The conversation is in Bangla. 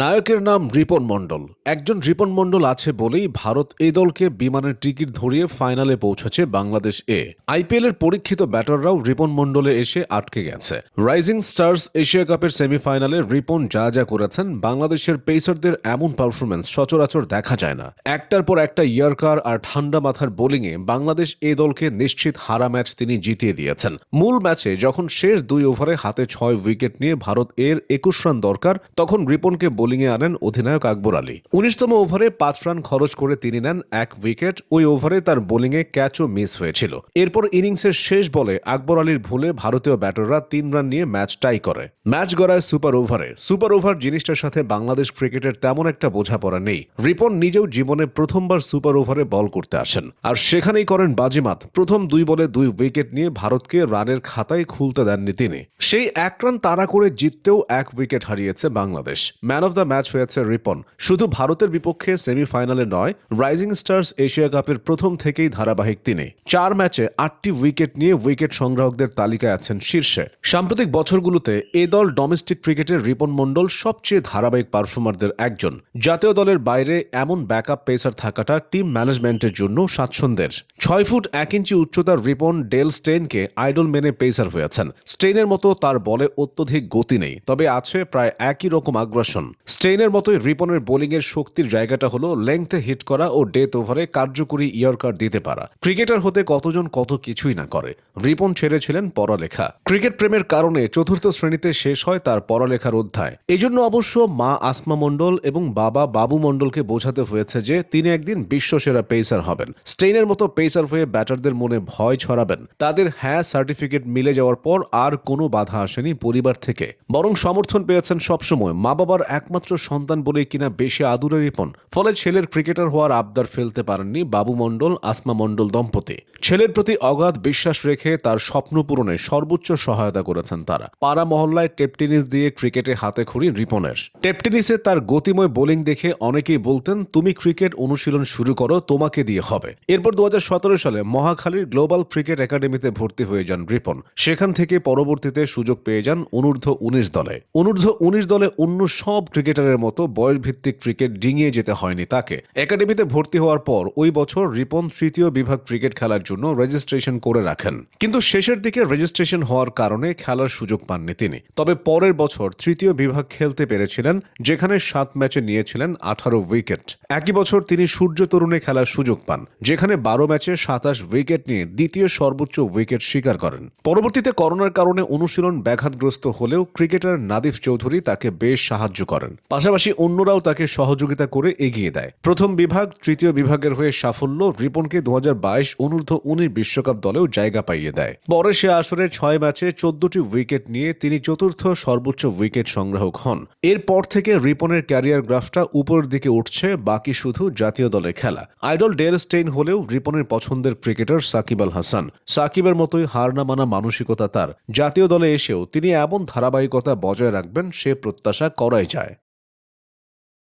নায়কের নাম রিপন মণ্ডল। একজন রিপন মণ্ডল আছে বলেই ভারত এই দলকে বিমানের টিকিট ধরিয়ে ফাইনালে পৌঁছেছে বাংলাদেশ এ। আইপিএল এর পরীক্ষিত ব্যাটাররাও রিপন মণ্ডলে এসে আটকে গেছে। রাইজিং স্টার্স এশিয়া কাপের সেমিফাইনালে রিপন যা যা করেছেন, বাংলাদেশের পেসারদের এমন পারফরমেন্স সচরাচর দেখা যায় না। একটার পর একটা ইয়ারকার আর ঠান্ডা মাথার বোলিংয়ে বাংলাদেশ এ দলকে নিশ্চিত হারা ম্যাচ তিনি জিতিয়ে দিয়েছেন। মূল ম্যাচে যখন শেষ দুই ওভারে হাতে ছয় উইকেট নিয়ে ভারত এর একুশ রান দরকার, তখন রিপনকে বোলিংয়ে আনেন অধিনায়ক আকবর আলী। উনিশতম ওভারে পাঁচ রান খরচ করে তিনি নেন এক উইকেট। ওই ওভারে তার বোলিংয়ে ক্যাচও মিস হয়েছিল। এরপর ইনিংসের শেষ বলে আকবর আলীর ভুলে ভারতীয় ব্যাটাররা তিন রান নিয়ে ম্যাচ টাই করে। ম্যাচ গড়ায় সুপার ওভারে। সুপার ওভার জিনিসটার সাথে বাংলাদেশ ক্রিকেটের তেমন একটা বোঝাপড়া নেই। রিপন নিজেও জীবনে প্রথমবার সুপার ওভারে বল করতে আসেন। আর সেখানেই করেন বাজিমাত। প্রথম দুই বলে দুই উইকেট নিয়ে ভারতকে রানের খাতায় খুলতে দেননি তিনি। সেই এক রান তাড়া করে জিততেও এক উইকেট হারিয়েছে Bangladesh. Man of the match হয়েছে রিপন। শুধু ভারতের বিপক্ষে সেমিফাইনালে নয় রাইজিং স্টার্স এশিয়া কাপের প্রথম থেকেই ধারাবাহিক তিনি। চার ম্যাচে আটটি উইকেট নিয়ে উইকেট সংগ্রাহকদের তালিকায় আছেন শীর্ষে। সাম্প্রতিক বছরগুলোতে এ দল ডোমেস্টিক ক্রিকেটের রিপন মণ্ডল সবচেয়ে ধারাবাহিক পারফর্মারদের একজন। জাতীয় দলের বাইরে এমন ব্যাকআপ পেসার থাকাটা টিম ম্যানেজমেন্টের জন্য স্বাচ্ছন্দ্যের। ছয় ফুট এক ইঞ্চি উচ্চতার রিপন ডেল স্টেনকে আইডল মেনে পেসার হয়েছেন। স্টেনের মতো তার বলে অত্যধিক গতি নেই, তবে আছে প্রায় একই রকম আগ্রাসন। স্টেইনের মতোই রিপনের বোলিংয়ের শক্তির জায়গাটা হলো লেংথে হিট করা ও ডেথ ওভারে কার্যকরী ইয়র্কার দিতে পারা। ক্রিকেটার হতে কতজন কত কিছুই না করে। রিপন ছেড়েছিলেন পড়ালেখা। ক্রিকেট প্রেমের কারণে চতুর্থ শ্রেণীতে শেষ হয় তার পড়ালেখার অধ্যায়। এই জন্য অবশ্য মা আসমা মণ্ডল এবং বাবা বাবু মণ্ডলকে বোঝাতে হয়েছে যে তিনি একদিন বিশ্বসেরা পেসার হবেন। স্টেইনের মতো পেসার হয়ে ব্যাটারদের মনে ভয় ছড়াবেন। তাদের হ্যাঁ সার্টিফিকেট মিলে যাওয়ার পর আর কোনো বাধা আসেনি পরিবার থেকে। বরং সমর্থন পেয়েছেন সবসময়। মা বাবার একমাত্র সন্তান বলেই কিনা বেশি আদুরে রিপন। ফলে ছেলের ক্রিকেটার হওয়ার আবদার ফেলতে পারেননি বাবু মণ্ডল, আসমা মণ্ডল দম্পতি। ছেলের প্রতি অগাধ বিশ্বাস রেখে তার স্বপ্ন পূরণে সর্বোচ্চ সহায়তা করেছেন তারা। পাড়া মহল্লায় টেপটেনিস দিয়ে ক্রিকেটে হাতে খড়ি রিপনের। টেপটেনিসে তার গতিময় বোলিং দেখে অনেকেই বলতেন, তুমি ক্রিকেট অনুশীলন শুরু করো, তোমাকে দিয়ে হবে। এরপর দু হাজার সতেরো সালে মহাখালীর গ্লোবাল ক্রিকেট একাডেমিতে ভর্তি হয়ে যান রিপন। সেখান থেকে পরবর্তীতে সুযোগ পেয়ে যান অনূর্ধ্ব উনিশ দলে। অনূর্ধ্ব উনিশ দলে অন্য সব ক্রিকেটারের মতো বয়সভিত্তিক ক্রিকেট ডিঙিয়ে যেতে হয়নি তাকে। একাডেমিতে ভর্তি হওয়ার পর ওই বছর রিপন তৃতীয় বিভাগ ক্রিকেট খেলার জন্য রেজিস্ট্রেশন করে রাখেন। কিন্তু শেষের দিকে রেজিস্ট্রেশন হওয়ার কারণে খেলার সুযোগ পাননি তিনি। তবে পরের বছর তৃতীয় বিভাগ খেলতে পেরেছিলেন, যেখানে সাত ম্যাচে নিয়েছিলেন আঠারো উইকেট। একই বছর তিনি সূর্য তরুণে খেলার সুযোগ পান, যেখানে বারো ম্যাচে সাতাশ উইকেট নিয়ে দ্বিতীয় সর্বোচ্চ উইকেট শিকার করেন। পরবর্তীতে করোনার কারণে অনুশীলন ব্যাঘাতগ্রস্ত হলেও ক্রিকেটার নাদিফ চৌধুরী তাকে বেশ সাহায্য করেন। পাশাপাশি অন্যরাও তাকে সহযোগিতা করে এগিয়ে দেয়। প্রথম বিভাগ, তৃতীয় বিভাগের হয়ে সাফল্য রিপনকে দু অনূর্ধ্ব উনিশ বিশ্বকাপ দলেও জায়গা পাইয়ে দেয়। পরে সে আসরে ছয় ম্যাচে চোদ্দটি উইকেট নিয়ে তিনি চতুর্থ সর্বোচ্চ উইকেট সংগ্রাহক হন। এরপর থেকে রিপনের ক্যারিয়ার গ্রাফটা উপরের দিকে উঠছে, বাকি শুধু জাতীয় দলে খেলা। আইডল ডেল স্টেইন হলেও রিপনের পছন্দের ক্রিকেটার সাকিব আল হাসান। সাকিবের মতোই হার না মানা মানসিকতা তার। জাতীয় দলে এসেও তিনি এমন ধারাবাহিকতা বজায় রাখবেন সে প্রত্যাশা করাই যায়।